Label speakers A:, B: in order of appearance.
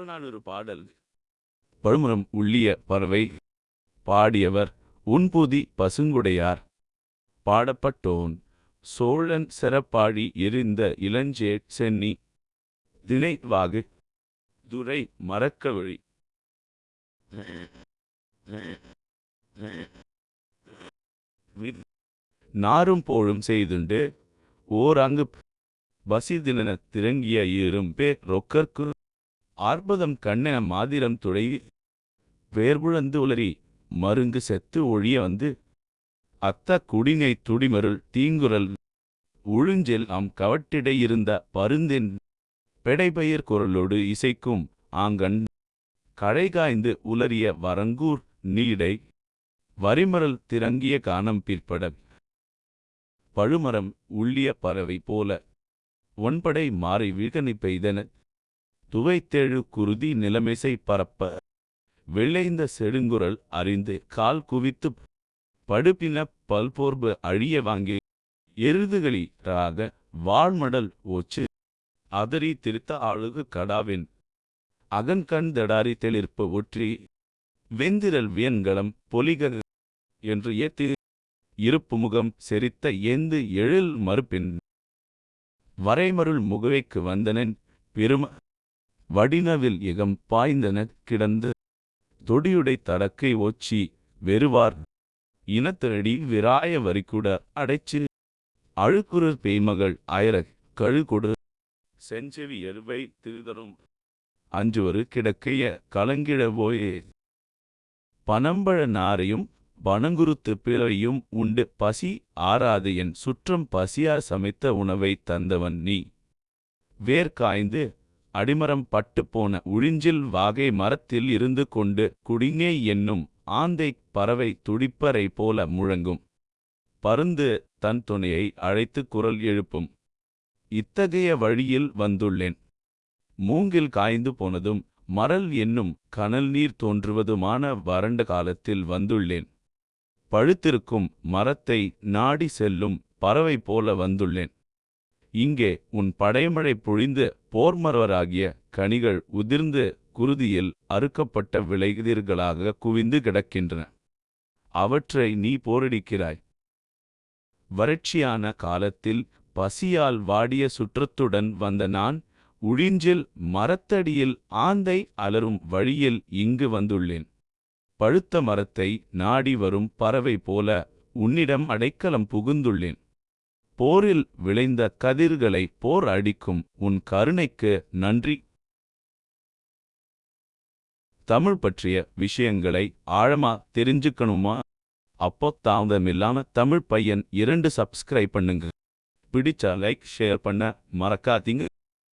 A: புறநானூறு பாடல். பழுமரம் உள்ளிய பறவை. பாடியவர் உன்பூதி பசுங்குடையார். பாடப்பட்டோன் சோழன் சிறப்பாழி எரிந்த இளஞ்சே சென்னி. தினை வாகு துரை மறக்கவழி நாரும் போழும் செய்துண்டு. ஓர் அங்கு பசிதின திரங்கிய இரும்பே ரொக்கற்கு ஆர்ப்பதம் கண்ணென மாதிரம் துளை வேர்புழந்து உளறி மருங்கு செத்து ஒழிய வந்து அத்த குடினை துடிமருள் தீங்குரல் உழுஞ்செல் அம் கவட்டிடை இருந்த பருந்தின் பெடைபயிர் குரலோடு இசைக்கும் ஆங்கண் கழைகாய்ந்து உலறிய வரங்கூர் நீடை வரிமரல் திறங்கிய கானம் பிற்பட பழுமரம் உள்ளிய பறவை போல ஒன்படை மாறி வீழ்கனி பெய்தன துவைத்தெழு குருதி நிலமிசை பரப்ப. வெள்ளைந்த செடுங்குரல் அறிந்து கால் குவித்துப் படுப்பின பல்போர்பு அழிய வாங்கி. எருதுகளி ராக வாழ்மடல் ஓச்சு. அதரி திருத்த அழுகு கடாவின். அகன்கண் தடாரி தெளிர்ப்பு ஒற்றி வெந்திரல் வியன்களம் பொலிக என்று ஏத்து. இருப்பு முகம் செரித்த ஏந்து எழில் மறுப்பின். வரைமருள் முகவைக்கு வந்தனன். பெரும வடினவில் எகம் பாய்ந்தன கிடந்து தொடியுடை தடக்கை ஒச்சி வெறுவார். இனத்தடி விராய வரிக்குட அடைச்சு அழுக்குறு பேய்மகள் அயர கழுகொடு செஞ்செவி எருவை திருதரும். அஞ்சுவரு கிடக்கைய கலங்கிடவோயே பனம்பழ நாரையும் பனங்குருத்து பிறவையும் உண்டு பசி ஆறாது என் சுற்றம் பசியார் சமைத்த உணவை தந்தவன் நீ. வேர்காய்ந்து அடிமரம் பட்டுப்போன போன உழிஞ்சில் வாகை மரத்தில் இருந்து கொண்டு குடிங்கே என்னும் ஆந்தை பறவை துடிப்பறை போல முழங்கும். பருந்து தன் துணையை அழைத்து குரல் எழுப்பும். இத்தகைய வழியில் வந்துள்ளேன். மூங்கில் காய்ந்து போனதும் மரல் என்னும் கனல் நீர் தோன்றுவதுமான வறண்ட காலத்தில் வந்துள்ளேன். பழுத்திருக்கும் மரத்தை நாடி செல்லும் பறவை போல வந்துள்ளேன். இங்கே உன் படைமழை பொழிந்து போர்மரவராகிய கனிகள் உதிர்ந்து குருதியில் அறுக்கப்பட்ட விளைகதிர்களாக குவிந்து கிடக்கின்றன. அவற்றை நீ போரடிக்கிறாய். வறட்சியான காலத்தில் பசியால் வாடிய சுற்றத்துடன் வந்த நான் உழிஞ்சில் மரத்தடியில் ஆந்தை அலரும் வழியில் இங்கு வந்துள்ளேன். பழுத்த மரத்தை நாடி வரும் பறவை போல உன்னிடம் அடைக்கலம் புகுந்துள்ளேன். போரில் விளைந்த கதிர்களை போர் அடிக்கும் உன் கருணைக்கு நன்றி. தமிழ் பற்றிய விஷயங்களை ஆழமா தெரிஞ்சுக்கணுமா? அப்போ தாமதமில்லாம தமிழ் பையன் இரண்டு சப்ஸ்கிரைப் பண்ணுங்க. பிடிச்சா லைக் ஷேர் பண்ண மறக்காதீங்க.